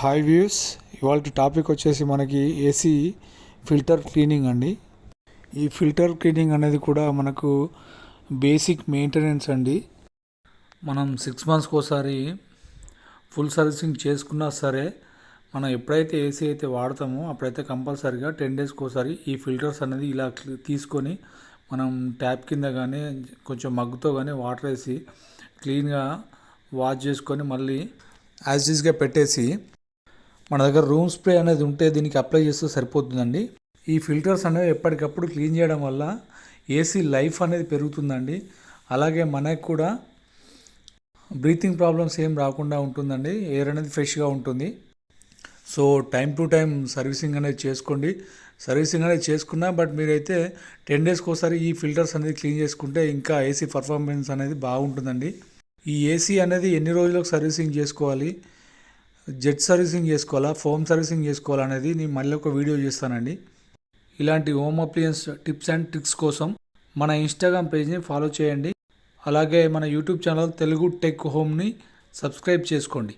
Hi views ఇవాళ topic వచ్చేసి మనకి ఏసీ ఫిల్టర్ క్లీనింగ్ అండి. ఈ ఫిల్టర్ క్లీనింగ్ అనేది కూడా మనకు బేసిక్ మెయింటెనెన్స్ అండి. మనం సిక్స్ మంత్స్కి ఒకసారి ఫుల్ సర్వీసింగ్ చేసుకున్నా సరే మనం ఎప్పుడైతే ఏసీ అయితే వాడతామో అప్పుడైతే కంపల్సరీగా టెన్ డేస్కి ఒకసారి ఈ ఫిల్టర్స్ అనేది ఇలా తీసుకొని మనం ట్యాప్ కింద కానీ కొంచెం మగ్గుతో కానీ వాటర్ వేసి క్లీన్గా వాష్ చేసుకొని మళ్ళీ యాజ్ ఈజ్గా పెట్టేసి మన దగ్గర రూమ్ స్ప్రే అనేది ఉంటే దీనికి అప్లై చేస్తే సరిపోతుందండి. ఈ ఫిల్టర్స్ అనేవి ఎప్పటికప్పుడు క్లీన్ చేయడం వల్ల ఏసీ లైఫ్ అనేది పెరుగుతుందండి. అలాగే మనకు కూడా బ్రీతింగ్ ప్రాబ్లమ్స్ ఏం రాకుండా ఉంటుందండి. ఎయిర్ అనేది ఫ్రెష్గా ఉంటుంది. So time to time servicing అనేది చేసుకోండి. సర్వీసింగ్ అనేది చేసుకున్నా బట్ మీరైతే టెన్ డేస్కి ఒకసారి ఈ ఫిల్టర్స్ అనేది క్లీన్ చేసుకుంటే ఇంకా ఏసీ పర్ఫార్మెన్స్ అనేది బాగుంటుందండి. ఈ ఏసీ అనేది ఎన్ని రోజులకు సర్వీసింగ్ చేసుకోవాలి? జెట్ సర్వీసింగ్ చేసుకోవాలా ఫోమ్ సర్వీసింగ్ చేసుకోవాలా అనేది నేను మళ్ళీ ఒక వీడియో చేస్తానండి. ఇలాంటి home appliances tips and tricks కోసం మన ఇన్స్టాగ్రామ్ పేజ్ని ఫాలో చేయండి. అలాగే మన యూట్యూబ్ ఛానల్ తెలుగు టెక్ హోమ్ని సబ్స్క్రైబ్ చేసుకోండి.